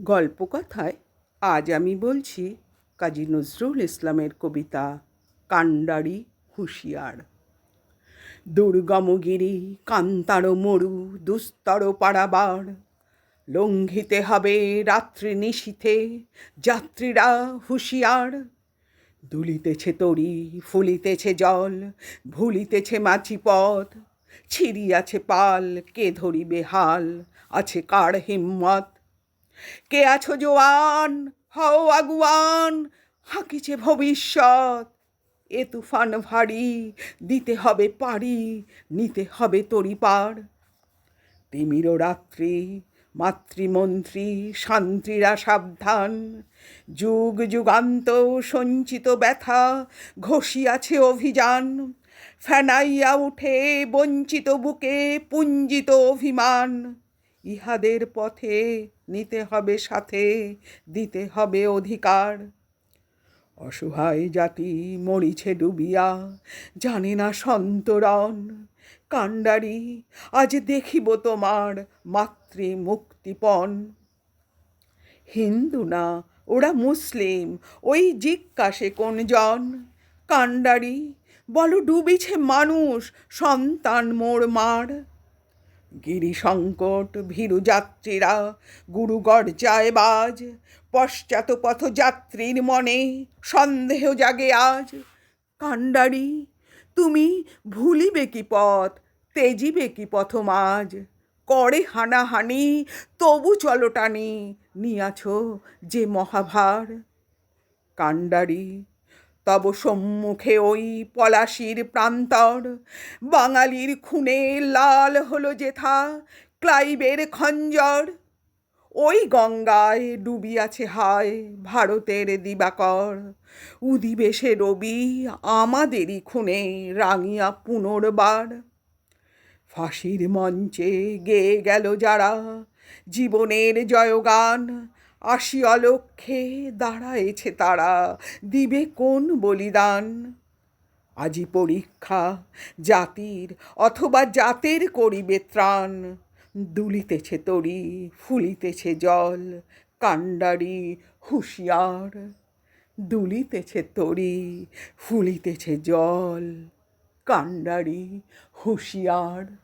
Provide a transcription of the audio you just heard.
গল্পকথায় আজ আমি বলছি কাজী নজরুল ইসলামের কবিতা কান্ডারি হুঁশিয়ার। দুর্গমগিরি, কান্তার মরু, দুস্তর পাড়াবার লঙ্ঘিতে হবে রাত্রি নিশীথে যাত্রীরা হুঁশিয়ার। দুলিতেছে তরি, ফুলিতেছে জল, ভুলিতেছে মাছি পথ ছিড়িয়াছে পাল, কে ধরিবে হাল, আছে কার হিম্মত? কে আছো জোয়ান? হও আগুয়ান। হাঁকিছে ভবিষ্যৎ। এ তুফান ভারী, দিতে হবে পারি, নিতে হবে তরি পার। তিমির রাত্রি, মাতৃমন্ত্রী, শান্তিরা সাবধান। যুগ যুগান্ত সঞ্চিত ব্যথা ঘষিয়াছে অভিযান। ফেনাইয়া উঠে বঞ্চিত বুকে পুঞ্জিত অভিমান। ইহাদের পথে নিতে হবে সাথে, দিতে হবে অধিকার। অসহায় জাতি মরিছে ডুবিয়া, জানে না সন্তরণ। কাণ্ডারি, আজ দেখিব তোমার মাতৃ মুক্তিপণ হিন্দু না, ওরা মুসলিম, ওই জিজ্ঞাসে কোনজন? কাণ্ডারি, বলো, ডুবিছে মানুষ, সন্তান মোর মার। গিরি সংকট ভীরু যাত্রীরা গুরু গর্জায় বাজ। পশ্চাৎ পথযাত্রীর মনে সন্দেহ জাগে আজ। কাণ্ডারি, তুমি ভুলিবে কি পথ, তেজিবে কি পথমাজ করে হানাহানি, তবু চলটানি নিয়াছ যে মহাভার। কাণ্ডারি তব সম্মুখে ওই পলাশির প্রান্তর। বাঙালির খুনে লাল হলো যেথা, ক্লাইবের খঞ্জর। ওই গঙ্গায় ডুবিয়াছে হায় ভারতের দিবাকর। উদিবে সে রবি আমাদেরই খুনে রাঙিয়া পুনর্বার। ফাঁসির মঞ্চে গেয়ে গেল যারা, জীবনের জয়গান। আসি অলক্ষে দাঁড়ায়েছে তারা। দিবে কোন বলিদান? আজি পরীক্ষা, জাতির অথবা জাতের করিবে ত্রাণ। দুলিতেছে তরি, ফুলিতেছে জল, কাণ্ডারি, হুঁশিয়ার। দুলিতেছে তরি, ফুলিতেছে জল, কাণ্ডারি, হুঁশিয়ার।